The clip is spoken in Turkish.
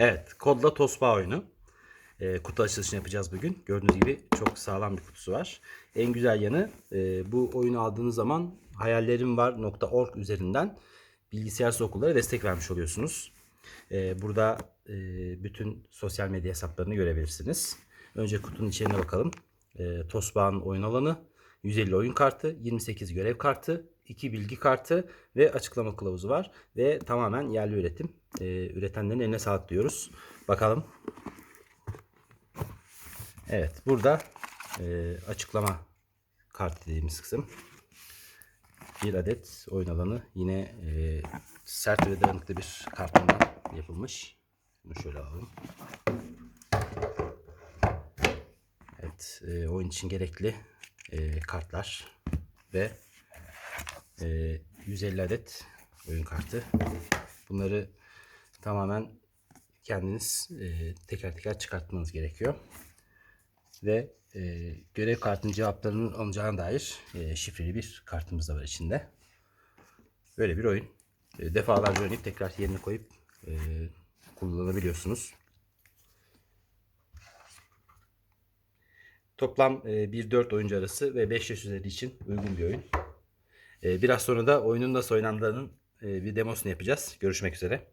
Evet, kodla tosba oyunu. Ee, kutu açılışını yapacağız bugün. Gördüğünüz gibi çok sağlam bir kutusu var. En güzel yanı e, bu oyunu aldığınız zaman hayallerimvar.org üzerinden bilgisayar okullara destek vermiş oluyorsunuz. Ee, burada e, bütün sosyal medya hesaplarını görebilirsiniz. Önce kutunun içine bakalım. E, Tosbağ'ın oyun alanı, 150 oyun kartı, 28 görev kartı, 2 bilgi kartı ve açıklama kılavuzu var. Ve tamamen yerli üretim. E, üretenlerin eline sağlık diyoruz. Bakalım. Evet burada e, açıklama kart dediğimiz kısım. Bir adet oyun alanı yine e, sert ve dayanıklı bir kartondan yapılmış. Bunu şöyle alalım. Evet, e, oyun için gerekli e, kartlar ve e, 150 adet oyun kartı. Bunları tamamen kendiniz e, teker teker çıkartmanız gerekiyor. Ve e, görev kartının cevaplarının alınacağına dair e, şifreli bir kartımız da var içinde. Böyle bir oyun. E, defalarca oynayıp tekrar yerine koyup e, kullanabiliyorsunuz. Toplam e, 1-4 oyuncu arası ve 5 yaş üzeri için uygun bir oyun. E, biraz sonra da oyunun nasıl oynandığının e, bir demosunu yapacağız. Görüşmek üzere.